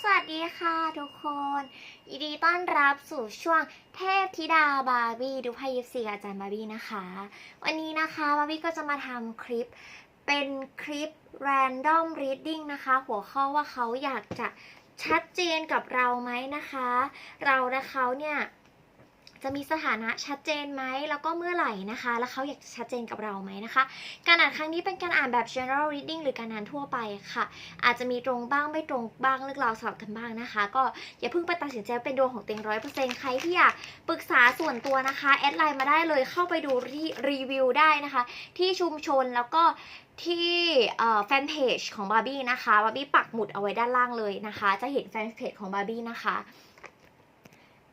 สวัสดีค่ะทุกคนยินดีต้อนรับสู่ช่วงเทพธิดาบาร์บี้ดูไพ่ยิปซีอาจารย์บาร์บี้นะคะ วันนี้นะคะบาร์บี้ก็จะมาทำคลิปเป็นคลิป random reading นะคะ หัวข้อว่าเขาอยากจะชัดเจนกับเราไหมนะคะ เราและเขาเนี่ย จะมีสถานะชัดเจนไหมแล้วก็เมื่อไหร่นะคะ แล้วเขาอยากชัดเจนกับเราไหมนะคะ การอ่านครั้งนี้เป็นการอ่านแบบ general reading หรือการอ่านทั่วไปค่ะ อาจจะมีตรงบ้างไม่ตรงบ้างเลือกเราสลับกันบ้างนะคะ ก็อย่าเพิ่งไปตัดสินใจเป็นดวงของเต็งร้อยเปอร์เซ็นต์ใครที่อยากปรึกษาส่วนตัวนะคะแอดไลน์มาได้เลยเข้าไปดูรีรีวิวได้นะคะ ที่ชุมชนแล้วก็ที่แฟนเพจของบาร์บี้นะคะบาร์บี้ปักหมุดเอาไว้ด้านล่างเลยนะคะ จะเห็นแฟนเพจของบาร์บี้นะคะ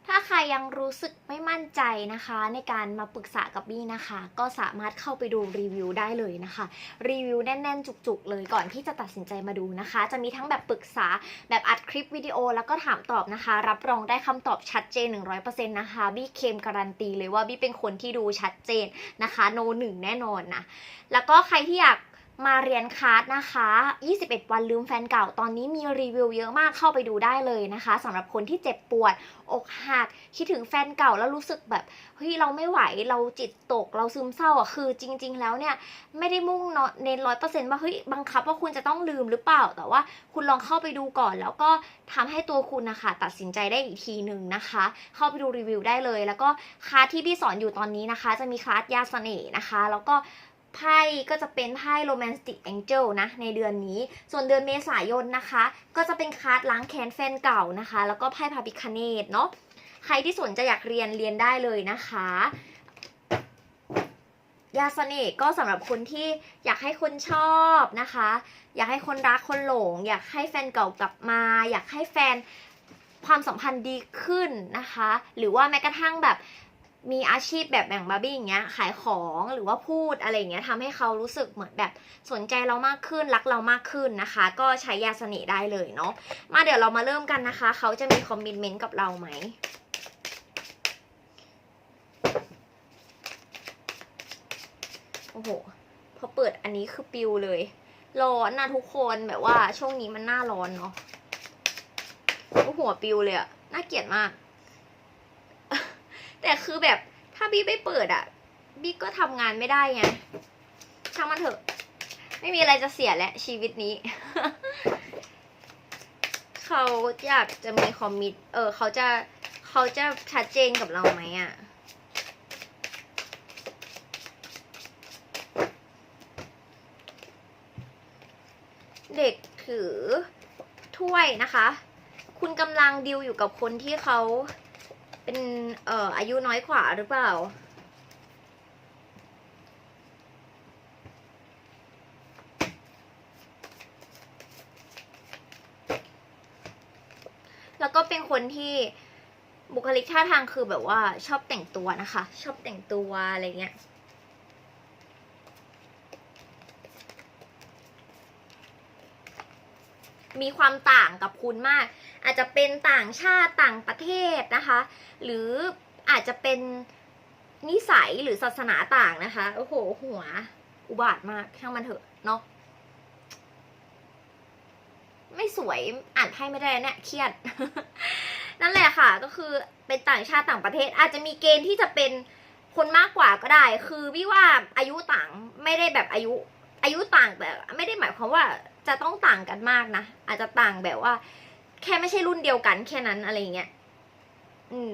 ถ้าใครยังรู้สึกไม่มั่นใจนะคะ ในการมาปรึกษากับบี้นะคะ ก็สามารถเข้าไปดูรีวิวได้เลยนะคะ รีวิวแน่น ๆ จุก ๆ เลยก่อนที่จะตัดสินใจมาดูนะคะ จะมีทั้งแบบปรึกษาแบบอัดคลิปวิดีโอแล้วก็ถามตอบนะคะ รับรองได้คำตอบชัดเจน 100%นะคะ บี้เคมการันตีเลยว่าบี้เป็นคนที่ดูชัดเจนนะคะ โนหนึ่งแน่นอนนะแล้วก็ใครที่อยาก มาเรียนคลาสนะคะ 21 วันลืมแฟนเก่า ตอนนี้มีรีวิวเยอะมากเข้าไปดูได้เลยนะคะสำหรับคนที่เจ็บปวด อกหัก คิดถึงแฟนเก่าแล้วรู้สึกแบบ เฮ้ย เราไม่ไหว เราจิตตก เราซึมเศร้าอะ คือจริง ๆ แล้วเนี่ย ไม่ได้มุ่งเน้นร้อยเปอร์เซ็นต์ว่า เฮ้ย บังคับว่าคุณจะต้องลืมหรือเปล่า แต่ว่าคุณลองเข้าไปดูก่อน แล้วก็ทำให้ตัวคุณนะคะตัดสินใจได้อีกทีหนึ่งนะคะ เข้าไปดูรีวิวได้เลย แล้วก็คลาสที่พี่สอนอยู่ตอนนี้นะคะ จะมีคลาสยาเสน่ห์นะคะ แล้วก็ ไพ่ก็จะเป็นไพ่โรแมนติกแองเจิลนะในเดือนนี้ ส่วนเดือนเมษายนนะคะ ก็จะเป็นคลาสล้างแค้นแฟนเก่านะคะ แล้วก็ไพ่พาปิคเนตเนาะใครที่สนใจอยากเรียนเรียนได้เลยนะคะยาเสน่ห์ก็สำหรับคนที่อยากให้คนชอบนะคะ อยากให้คนรักคนหลง อยากให้แฟนเก่ากลับมา อยากให้แฟนความสัมพันธ์ดีขึ้นนะคะ หรือว่าแม้กระทั่งแบบ มีอาชีพแบบแบ่งบาร์บี้อย่างเงี้ยขายของหรือว่าพูดอะไรอย่างเงี้ยทำให้เขารู้สึกเหมือนแบบสนใจเรามากขึ้นรักเรามากขึ้นนะคะ ก็ใช้ยาเสน่ห์ได้เลยเนาะมาเดี๋ยวเรามาเริ่มกันนะคะ เขาจะมีคอมมิชเมนต์กับเราไหมโอ้โหพอเปิดอันนี้คือปิวเลย ร้อนนะทุกคนแบบว่าช่วงนี้มันหน้าร้อนเนาะโอ้หัวปิวเลยอะน่าเกลียดมาก แต่คือแบบถ้าบี้ไม่เปิดอะบี้ก็ทำงานไม่ได้ไงช่างมันเถอะ ไม่มีอะไรจะเสียแล้วชีวิตนี้ เขาอยากจะมีคอมมิต เออ เขาจะเขาจะชัดเจนกับเราไหมอะเด็กถือถ้วยนะคะ คุณกำลังดิวอยู่กับคนที่เขา เป็นเอ่ออายุน้อยกว่าหรือเปล่า แล้วก็เป็นคนที่บุคลิกท่าทางคือแบบว่าชอบแต่งตัวนะคะ ชอบแต่งตัวอะไรเงี้ยมีความต่างกับคุณมาก อาจจะเป็นต่างชาติต่างประเทศนะคะ หรืออาจจะเป็นนิสัยหรือศาสนาต่างนะคะ โอ้โห หัว อุบาทมากช่างมันเถอะเนาะไม่สวยอ่านไพ่ไม่ได้เนี่ยเครียด นั่นแหละค่ะ ก็คือเป็นต่างชาติต่างประเทศ อาจจะมีเกณฑ์ที่จะเป็นคนมากกว่าก็ได้ คือพี่ว่าอายุต่างไม่ได้แบบอายุ อายุต่างแต่ไม่ได้หมายความว่าจะต้องต่างกันมากนะอาจจะต่างแบบว่า แค่ไม่ใช่รุ่นเดียวกันแค่นั้นอะไรเงี้ยอืม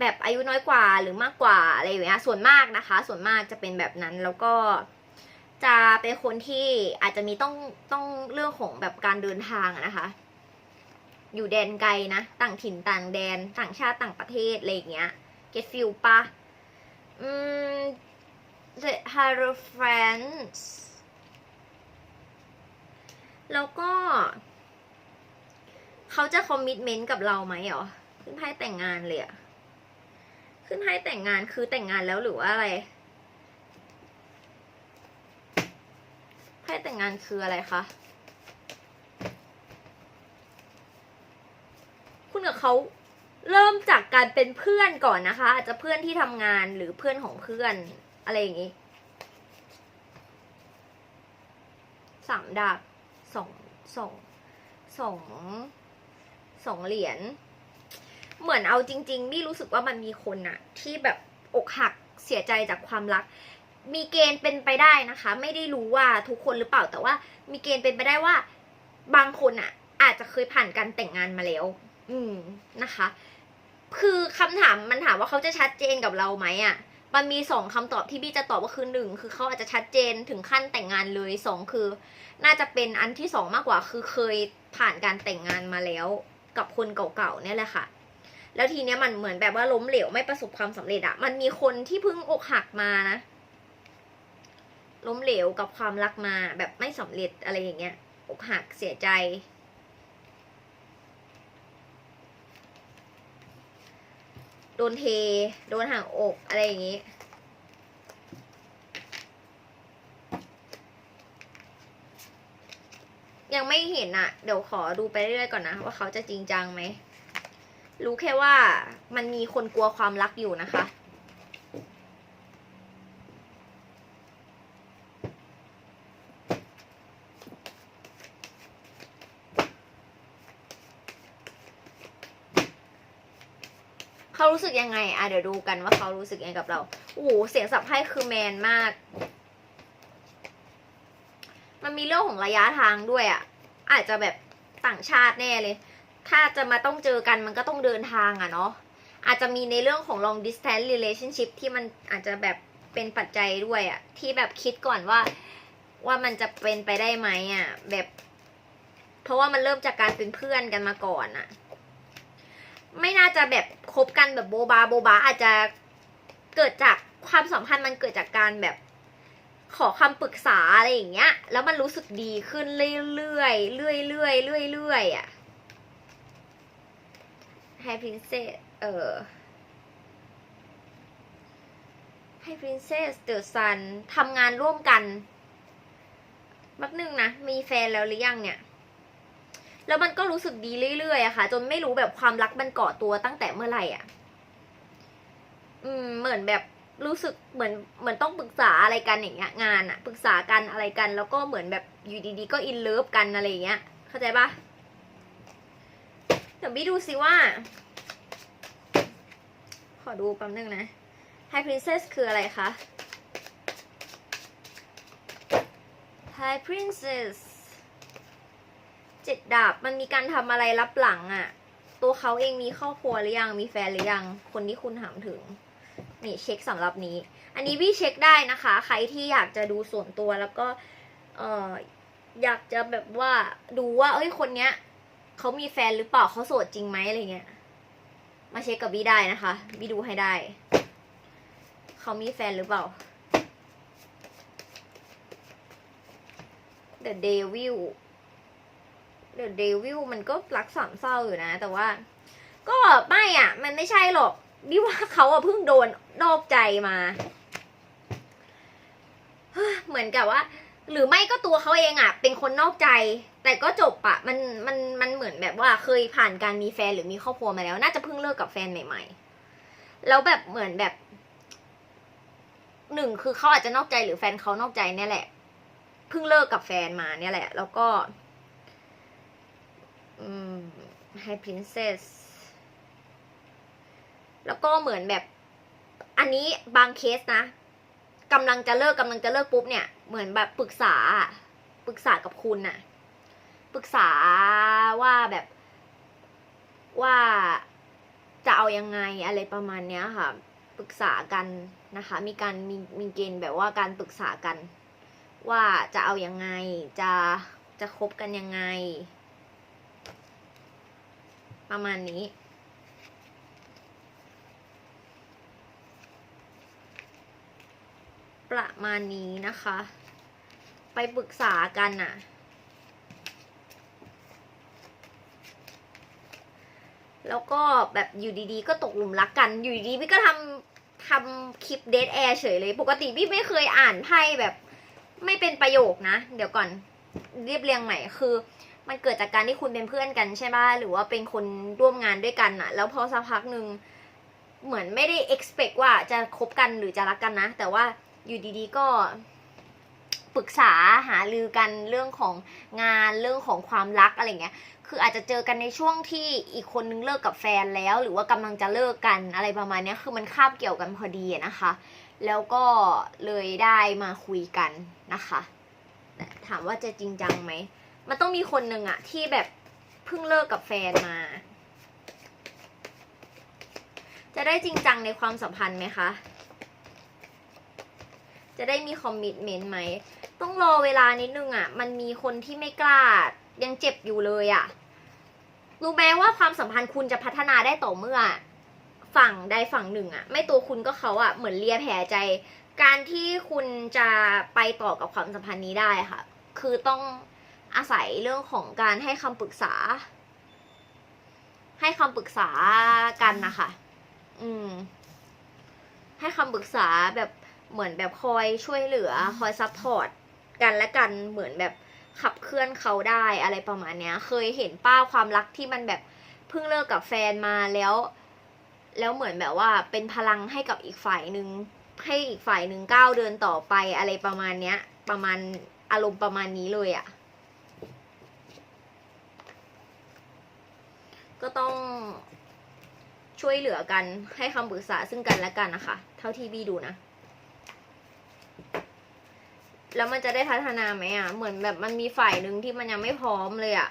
แบบอายุน้อยกว่าหรือมากกว่าอะไรอย่างเงี้ยส่วนมากนะคะ ส่วนมากจะเป็นแบบนั้นแล้วก็จะเป็นคนที่อาจจะมีต้องต้องเรื่องของแบบการเดินทางนะคะ อยู่แดนไกลนะ ต่างถิ่นต่างแดน ต่างชาติต่างประเทศอะไรอย่างเงี้ย get feel ปะอืม the hierophants แล้วก็ เขาจะคอมมิ t เมนต์กับเราไหมหรอ ขึ้นไพ่แต่งงานเลยอะขึ้นไพ่แต่งงานคือแต่งงานแล้วหรือว่าอะไรไพ่แต่งงานคืออะไรคะ คุณกับเขาเริ่มจากการเป็นเพื่อนก่อนนะคะ อาจจะเพื่อนที่ทำงานหรือเพื่อนของเพื่อนอะไรอย่างงี้สามดาบสองสองสอง สองเหรียญเหมือนเอาจริงๆบี้รู้สึกว่ามันมีคนอะที่แบบอกหักเสียใจจากความรัก มีเกณฑ์เป็นไปได้นะคะ ไม่ได้รู้ว่าทุกคนหรือเปล่าแต่ว่า มีเกณฑ์เป็นไปได้ว่า บางคนอะอาจจะเคยผ่านการแต่งงานมาแล้ว อืมนะคะ คือคำถามมันถามว่าเขาจะชัดเจนกับเราไหมอะมันมีสองคำตอบที่บี้จะตอบว่าคือหนึ่งคือเขาอาจจะชัดเจนถึงขั้นแต่งงานเลยสองคือ น่าจะเป็นอันที่สองมากกว่าคือเคยผ่านการแต่งงานมาแล้ว กับคนเก่าๆเนี่ยแหละค่ะ แล้วทีเนี้ยมันเหมือนแบบว่าล้มเหลวไม่ประสบความสำเร็จอะมันมีคนที่เพิ่งอกหักมานะ ล้มเหลวกับความรักมาแบบไม่สำเร็จอะไรอย่างเงี้ย อกหักเสียใจโดนเท โดนห่างอกอะไรอย่างงี้ ยังไม่ เห็นอะเดี๋ยวขอดูไปเรื่อยๆก่อนนะ ว่าเขาจะจริงจังไหม รู้แค่ว่ามันมีคนกลัวความรักอยู่นะคะ เขารู้สึกยังไงอะเดี๋ยวดูกันว่าเขารู้สึกยังไงกับเราโอ้โหเสียงสับไพ่คือแมนมากมันมีเรื่องของระยะทางด้วยอะ อาจจะแบบต่างชาติแน่เลย ถ้าจะมาต้องเจอกันมันก็ต้องเดินทางอะเนาะอาจจะมีในเรื่องของ long distance relationship ที่มันอาจจะแบบเป็นปัจจัยด้วยอะที่แบบคิดก่อนว่า ว่ามันจะเป็นไปได้ไหมอะแบบ เพราะว่ามันเริ่มจากการเป็นเพื่อนกันมาก่อนอะไม่น่าจะแบบคบกันแบบโบบาโบบาอาจจะเกิดจากความสัมพันธ์มันเกิดจากการแบบ ขอคำปรึกษาอะไรอย่างเงี้ย แล้วมันรู้สึกดีขึ้นเรื่อยๆเรื่อยๆเรื่อยๆเรื่อยๆอะให้ princess เออให้ princess the sun ทำงานร่วมกันแป๊บนึงนะ มีแฟนแล้วหรือยังเนี่ย แล้วมันก็รู้สึกดีเรื่อยๆอะค่ะ จนไม่รู้แบบความรักมันเกาะตัวตั้งแต่เมื่อไหร่อะอืม เหมือนแบบ รู้สึกเหมือนเหมือนต้องปรึกษาอะไรกันอย่างเงี้ยงานอะปรึกษากันอะไรกัน แล้วก็เหมือนแบบอยู่ดีๆ ก็อินเลิฟกันอะไรอย่างเงี้ย เข้าใจปะเดี๋ยวพี่ดูสิว่า ขอดูแป๊บนึงนะ High Princess คืออะไรคะ High Princess เจ็ดดาบมันมีการทำอะไรรับหลังอะตัวเขาเองมีครอบครัวหรือยังมีแฟนหรือยัง คนที่คุณถามถึง นี่เช็คสำหรับนี้ อันนี้พี่เช็คได้นะคะ ใครที่อยากจะดูส่วนตัวแล้วก็เอออยากจะแบบว่าดูว่า เอ้ยคนเนี้ยเขามีแฟนหรือเปล่าเขาโสดจริงไหมอะไรเงี้ย มาเช็คกับบี้ได้นะคะบี้ดูให้ได้เขามีแฟนหรือเปล่า The Devil The Devil มันก็รักสามเศร้าอยู่นะ แต่ว่า ก็ไม่อะ มันไม่ใช่หรอก บี้ว่าเขาอะเพิ่งโดนนอกใจมาเหมือนกับว่า หรือไม่ก็ตัวเขาเองอะเป็นคนนอกใจ แต่ก็จบอะมันมันมันเหมือนแบบว่าเคยผ่านการมีแฟนหรือมีครอบครัวมาแล้ว น่าจะเพิ่งเลิกกับแฟนใหม่ ๆ แล้วแบบเหมือนแบบหนึ่งคือเขาอาจจะนอกใจหรือแฟนเขานอกใจเนี่ยแหละเพิ่งเลิกกับแฟนมาเนี่ยแหละ แล้วก็ อืมให้ princess แล้วก็เหมือนแบบ อันนี้บางเคสนะกำลังจะเลิกกำลังจะเลิกปุ๊บเนี่ย เหมือนแบบปรึกษาปรึกษากับคุณน่ะปรึกษาว่าแบบว่าจะเอายังไงอะไรประมาณเนี้ยค่ะ ปรึกษากันนะคะ มีการมีมีเกณฑ์แบบว่าการปรึกษากัน ว่าจะเอายังไงจะจะคบกันยังไง ประมาณนี้ ประมาณนี้นะคะ ไปปรึกษากันน่ะแล้วก็แบบอยู่ดีๆ ก็ตกหลุมรักกัน อยู่ดีๆพี่ก็ทำทำคลิปเดทแอร์เฉยเลย ปกติพี่ไม่เคยอ่านไพ่แบบ ไม่เป็นประโยคนะ เดี๋ยวก่อนเรียบเรียงใหม่คือ มันเกิดจากการที่คุณเป็นเพื่อนกันใช่ไหมหรือว่าเป็นคนร่วมงานด้วยกันอะแล้วพอสักพักหนึ่งเหมือนไม่ได้ expect ว่าจะคบกันหรือจะรักกันนะ แต่ว่า อยู่ดีๆก็ปรึกษาหารือกันเรื่องของงานเรื่องของความรักอะไรเงี้ย คืออาจจะเจอกันในช่วงที่อีกคนนึงเลิกกับแฟนแล้ว หรือว่ากำลังจะเลิกกันอะไรประมาณนี้คือมันคาบเกี่ยวกันพอดีนะคะ แล้วก็เลยได้มาคุยกันนะคะ ถามว่าจะจริงจังไหม มันต้องมีคนหนึ่งอะที่แบบเพิ่งเลิกกับแฟนมา จะได้จริงจังในความสัมพันธ์ไหมคะ จะได้มีคอมมิชเมนต์ไหม ต้องรอเวลานิดนึงอะมันมีคนที่ไม่กล้ายังเจ็บอยู่เลยอะรู้ไหมว่าความสัมพันธ์คุณจะพัฒนาได้ต่อเมื่อ ฝั่งใดฝั่งหนึ่งอะไม่ตัวคุณก็เขาอะ เหมือนเลียแผลใจ การที่คุณจะไปต่อกับความสัมพันธ์นี้ได้ค่ะ คือต้องอาศัยเรื่องของการให้คำปรึกษา ให้คำปรึกษากันนะคะ อืม ให้คำปรึกษาแบบ เหมือนแบบคอยช่วยเหลือ คอยซัพพอร์ตกันและกันเหมือนแบบขับเคลื่อนเขาได้อะไรประมาณเนี้ย เคยเห็นป้าความรักที่มันแบบเพิ่งเลิกกับแฟนมาแล้ว แล้วเหมือนแบบว่าเป็นพลังให้กับอีกฝ่ายหนึ่งให้อีกฝ่ายหนึ่งก้าวเดินต่อไปอะไรประมาณเนี้ย ประมาณอารมณ์ประมาณนี้เลยอะ่ะ ก็ต้องช่วยเหลือกันให้คำปรึกษาซึ่งกันและกันนะคะ เท่าที่บีดูนะ แล้วมันจะได้พัฒนาไหมอะ เหมือนแบบมันมีฝ่ายหนึ่งที่มันยังไม่พร้อมเลยอะ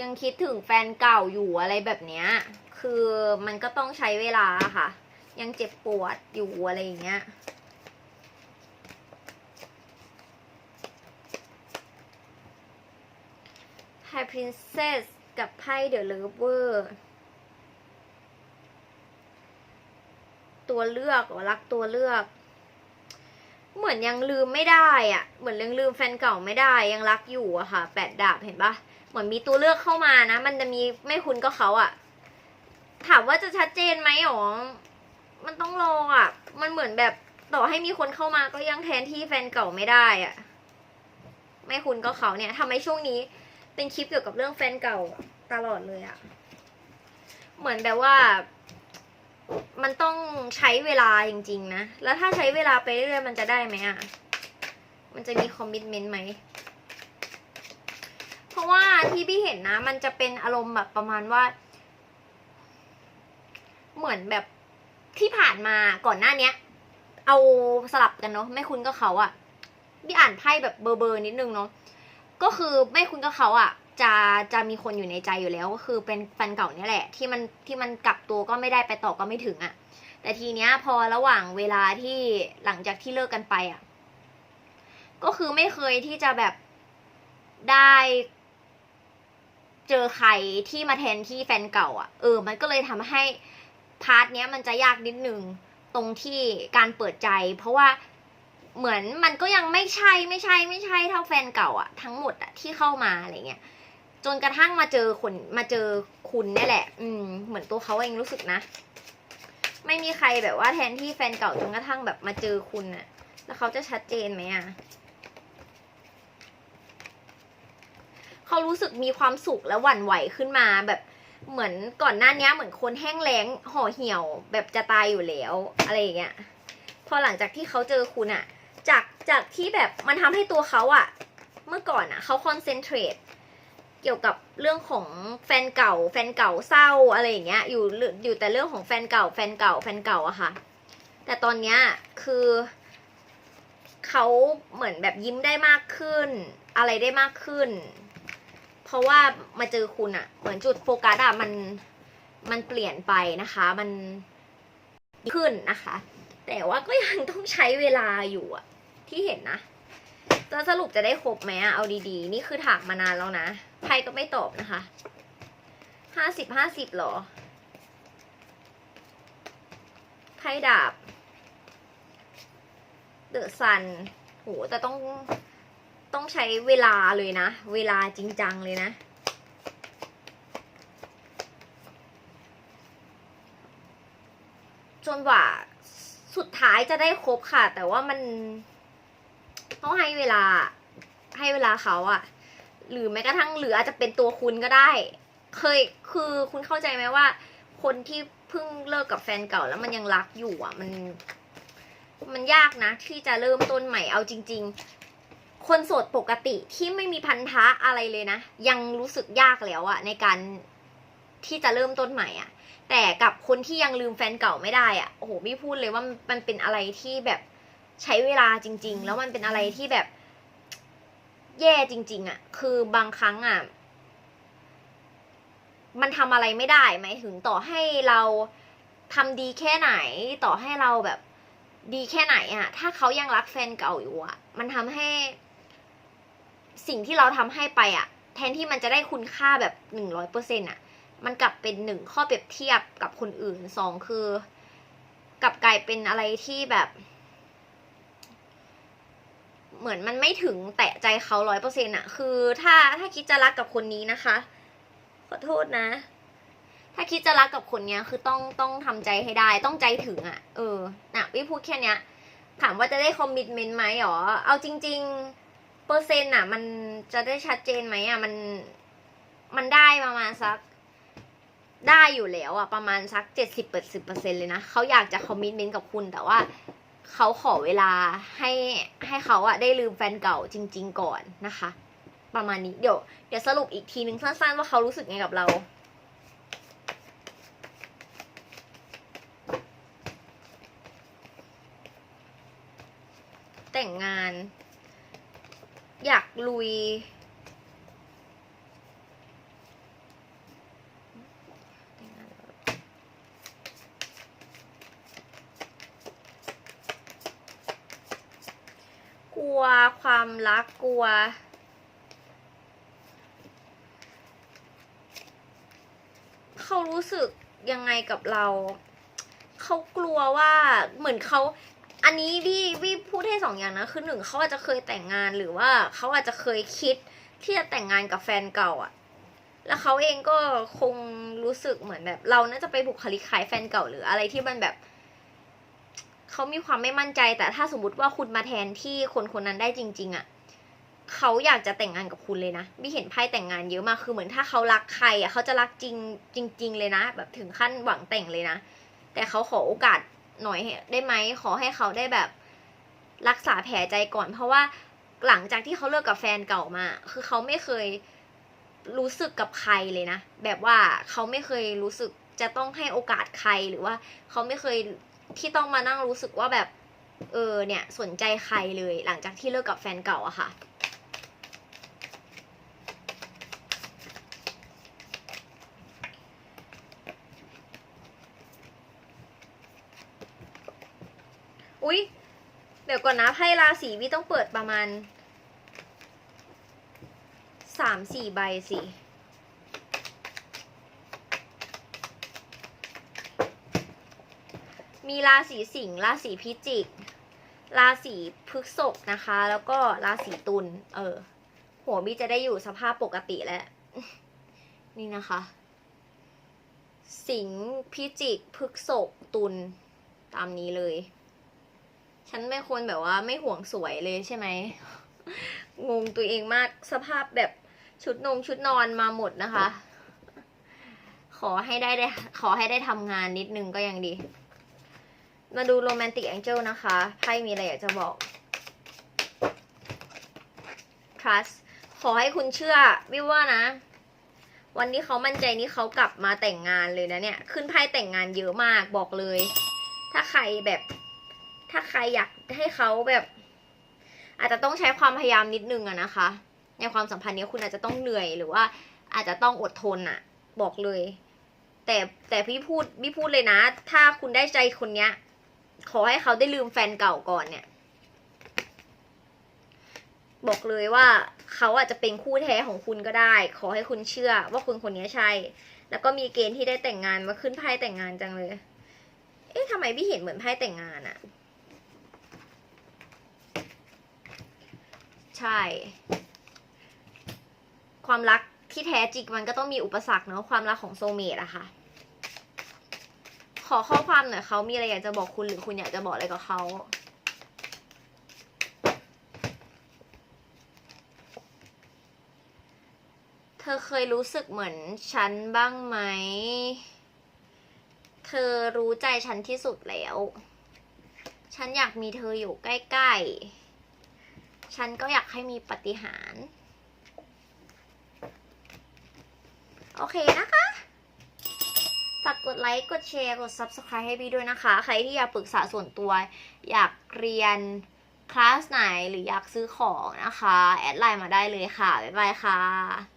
ยังคิดถึงแฟนเก่าอยู่อะไรแบบเนี้ย คือมันก็ต้องใช้เวลาค่ะ ยังเจ็บปวดอยู่อะไรอย่างเงี้ย High Princess กับไพ่ The Lover ตัวเลือกหรอรักตัวเลือก เหมือนยังลืมไม่ได้อะเหมือนยังลืมแฟนเก่าไม่ได้ ยังรักอยู่อะค่ะแปดดาบเห็นปะเหมือนมีตัวเลือกเข้ามานะ มันจะมีไม่คุณก็เขาอะถามว่าจะชัดเจนไหมหรอมันต้องรออะมันเหมือนแบบต่อให้มีคนเข้ามาก็ยังแทนที่แฟนเก่าไม่ได้อะไม่คุณก็เขาเนี่ยทำไมช่วงนี้ เป็นคลิปเกี่ยวกับเรื่องแฟนเก่าตลอดเลยอะเหมือนแบบว่า มันต้องใช้เวลาจริงๆนะ แล้วถ้าใช้เวลาไปเรื่อยๆมันจะได้ไหมอะมันจะมีคอมมิชเมนต์ไหม เพราะว่าที่พี่เห็นนะ มันจะเป็นอารมณ์แบบประมาณว่า เหมือนแบบที่ผ่านมาก่อนหน้าเนี้ย เอาสลับกันเนาะไม่คุ้นก็เขาอะพี่อ่านไพ่แบบเบอร์เบอร์นิดนึงเนาะก็คือไม่คุ้นกับเขาอะ จะจะมีคนอยู่ในใจอยู่แล้วก็คือเป็นแฟนเก่าเนี่ยแหละ ที่มันที่มันกลับตัวก็ไม่ได้ไปต่อก็ไม่ถึงอะ แต่ทีเนี้ยพอระหว่างเวลาที่หลังจากที่เลิกกันไปอะ ก็คือไม่เคยที่จะแบบได้ เจอใครที่มาแทนที่แฟนเก่าอะ เออ มันก็เลยทำให้พาร์ทเนี้ยมันจะยากนิดนึงตรงที่การเปิดใจ เพราะว่าเหมือนมันก็ยังไม่ใช่ไม่ใช่ไม่ใช่เท่าแฟนเก่าอะทั้งหมดอะที่เข้ามาอะไรเงี้ย จนกระทั่งมาเจอคนมาเจอคุณเนี่ยแหละ อืม เหมือนตัวเขาเองรู้สึกนะ ไม่มีใครแบบว่าแทนที่แฟนเก่าจนกระทั่งแบบมาเจอคุณอะแล้วเขาจะชัดเจนไหมอะเขารู้สึกมีความสุขและหวั่นไหวขึ้นมาแบบเหมือนก่อนหน้านี้เหมือนคนแห้งแล้งห่อเหี่ยวแบบจะตายอยู่แล้ว อะไรอย่างเงี้ยพอหลังจากที่เขาเจอคุณอะจากจากที่แบบมันทำให้ตัวเขาอะเมื่อก่อนอะเขาคอนเซนเทรต เกี่ยวกับเรื่องของแฟนเก่า แฟนเก่าเศร้าอะไรอย่างเงี้ยอยู่อยู่แต่เรื่องของแฟนเก่า แฟนเก่าแฟนเก่าอะค่ะ แต่ตอนเนี้ยคือเขาเหมือนแบบยิ้มได้มากขึ้น อะไรได้มากขึ้น เพราะว่ามาเจอคุณอะเหมือนจุดโฟกัสอะมันมันเปลี่ยนไปนะคะ มันดีขึ้นนะคะ แต่ว่าก็ยังต้องใช้เวลาอยู่อะที่เห็นนะจะสรุปจะได้ครบไหมอะเอาดีๆ นี่คือถามมานานแล้วนะ ใครก็ไม่ตอบนะคะห้าสิบห้าสิบหรอไพ่ดาบ เดอะซันโหแต่ต้องต้องใช้เวลาเลยนะ เวลาจริงจังเลยนะจนกว่าสุดท้ายจะได้ครบค่ะ แต่ว่ามันต้องให้เวลาให้เวลาเขาอะ หรือแม้กระทั่งเหลืออาจจะเป็นตัวคุณก็ได้ เคยคือคุณเข้าใจไหมว่า คนที่เพิ่งเลิกกับแฟนเก่าแล้วมันยังรักอยู่อะ มัน มันยากนะ ที่จะเริ่มต้นใหม่เอาจริง ๆ คนโสดปกติที่ไม่มีพันธะอะไรเลยนะ ยังรู้สึกยากแล้วอะในการที่จะเริ่มต้นใหม่อะแต่กับคนที่ยังลืมแฟนเก่าไม่ได้อะโอ้โหพี่พูดเลยว่ามันเป็นอะไรที่แบบใช้เวลาจริง ๆ แล้วมันเป็นอะไรที่แบบ แย่จริง ๆอะคือบางครั้งอะมันทำอะไรไม่ได้ไหมายถึงต่อให้เราทำดีแค่ไหน ต่อให้เราแบบดีแค่ไหนอะถ้าเขายังรักแฟนเก่าอยู่อะมันทำให้ สิ่งที่เราทำให้ไปอะแทนที่มันจะได้คุณค่าแบบหนึ่งร้อยเปอร์เซ็นต์อะมันกลับเป็นหนึ่งข้อเปรียบเทียบกับคนอื่นสองคือกลับกลายเป็นอะไรที่แบบ เหมือนมันไม่ถึงแตะใจเขาร้อยเปอร์เซ็นต์อะคือถ้าถ้าคิดจะรักกับคนนี้นะคะ ขอโทษนะ ถ้าคิดจะรักกับคนเนี้ย คือต้องต้องทำใจให้ได้ ต้องใจถึงอะเออนะวิพูดแค่เนี้ย ถามว่าจะได้คอมมิชเมนต์ไหมหรอ เอาจริง ๆ เปอร์เซ็นต์อะมันจะได้ชัดเจนไหมอะมันมันได้ประมาณสักได้อยู่แล้วอะประมาณสักเจ็ดสิบเปอร์สิบเปอร์เซ็นเลยนะเขาอยากจะคอมมิชเมนต์กับคุณแต่ว่า เขาขอเวลาให้ให้เขาอะได้ลืมแฟนเก่าจริง ๆ ก่อนนะคะ ประมาณนี้เดี๋ยวเดี๋ยวสรุปอีกทีนึงสั้นๆว่าเขารู้สึกไงกับเราแต่งงาน อยากลุย แต่งงานกลัว ความรักกลัว เขารู้สึกยังไงกับเรา เขากลัวว่าเหมือนเขาอันนี้พี่พี่พูดให้สองอย่างนะคือหนึ่งเขาอาจจะเคยแต่งงานหรือว่าเขาอาจจะเคยคิดที่จะแต่งงานกับแฟนเก่าอะแล้วเขาเองก็คงรู้สึกเหมือนแบบ เราน่าจะไปบุคลิกคล้ายแฟนเก่าหรืออะไรที่มันแบบ เขามีความไม่มั่นใจ แต่ถ้าสมมติว่าคุณมาแทนที่คนคนนั้นได้จริง ๆอะเขาอยากจะแต่งงานกับคุณเลยนะพี่เห็นไพ่แต่งงานเยอะมากคือเหมือนถ้าเขารักใครอะเขาจะรักจริงจริง ๆ เลยนะ แบบถึงขั้นหวังแต่งเลยนะ แต่เขาขอโอกาสหน่อยได้ไหมขอให้เขาได้แบบรักษาแผลใจก่อน เพราะว่าหลังจากที่เขาเลิกกับแฟนเก่ามา คือเขาไม่เคยรู้สึกกับใครเลยนะ แบบว่าเขาไม่เคยรู้สึกจะต้องให้โอกาสใครหรือว่าเขาไม่เคย ที่ต้องมานั่งรู้สึกว่าแบบ เออเนี่ยสนใจใครเลยหลังจากที่เลิกกับแฟนเก่าอะค่ะ อุ๊ย เดี๋ยวก่อนนะไพ่ราศีวิต้องเปิดประมาณสามสี่ใบสิ มีราศีสิงห์ราศีพิจิก ราศีพฤษภนะคะ แล้วก็ราศีตุลเออ หัวบีจะได้อยู่สภาพปกติแล้ว นี่นะคะ สิงห์พิจิกพฤษภตุลตามนี้เลย ฉันไม่ควรแบบว่าไม่ห่วงสวยเลยใช่ไหมงงตัวเองมากสภาพแบบชุดนงชุดนอนมาหมดนะคะ ขอให้ได้ได้ ขอให้ได้ทำงานนิดนึงก็ยังดี มาดูโรแมนติกแองเจิลนะคะไพ่มีอะไรอยากจะบอก trust ขอให้คุณเชื่อวิวว่านะ วันที่เขามั่นใจนี่เขากลับมาแต่งงานเลยนะเนี่ย ขึ้นไพ่แต่งงานเยอะมากบอกเลย ถ้าใครแบบ ถ้าใครอยากให้เขาแบบ อาจจะต้องใช้ความพยายามนิดนึงอะนะคะ ในความสัมพันธ์นี้คุณอาจจะต้องเหนื่อยหรือว่า อาจจะต้องอดทนอะบอกเลย แต่แต่พี่พูดพี่พูดเลยนะ ถ้าคุณได้ใจคนเนี้ย ขอให้เขาได้ลืมแฟนเก่าก่อนเนี่ย บอกเลยว่าเขาอาจจะเป็นคู่แท้ของคุณก็ได้ ขอให้คุณเชื่อว่าคุณคนนี้ใช่ แล้วก็มีเกณฑ์ที่ได้แต่งงานมาขึ้นไพ่แต่งงานจังเลย เอ๊ะทำไมพี่เห็นเหมือนไพ่แต่งงานอะใช่ ความรักที่แท้จริงมันก็ต้องมีอุปสรรคเนาะความรักของโซเมตอะค่ะ ขอข้อความหน่อยเขามีอะไรอยากจะบอกคุณหรือคุณอยากจะบอกอะไรกับเขาเธอเคยรู้สึกเหมือนฉันบ้างไหม เธอรู้ใจฉันที่สุดแล้ว ฉันอยากมีเธออยู่ใกล้ๆ ฉันก็อยากให้มีปฏิหาร โอเคนะคะ ฝากกดไลค์ กดแชร์ กด Subscribe ให้บีด้วยนะคะ ใครที่อยากปรึกษาส่วนตัว อยากเรียนคลาสไหนหรืออยากซื้อของนะคะ แอดไลน์มาได้เลยค่ะ บ๊ายบายค่ะ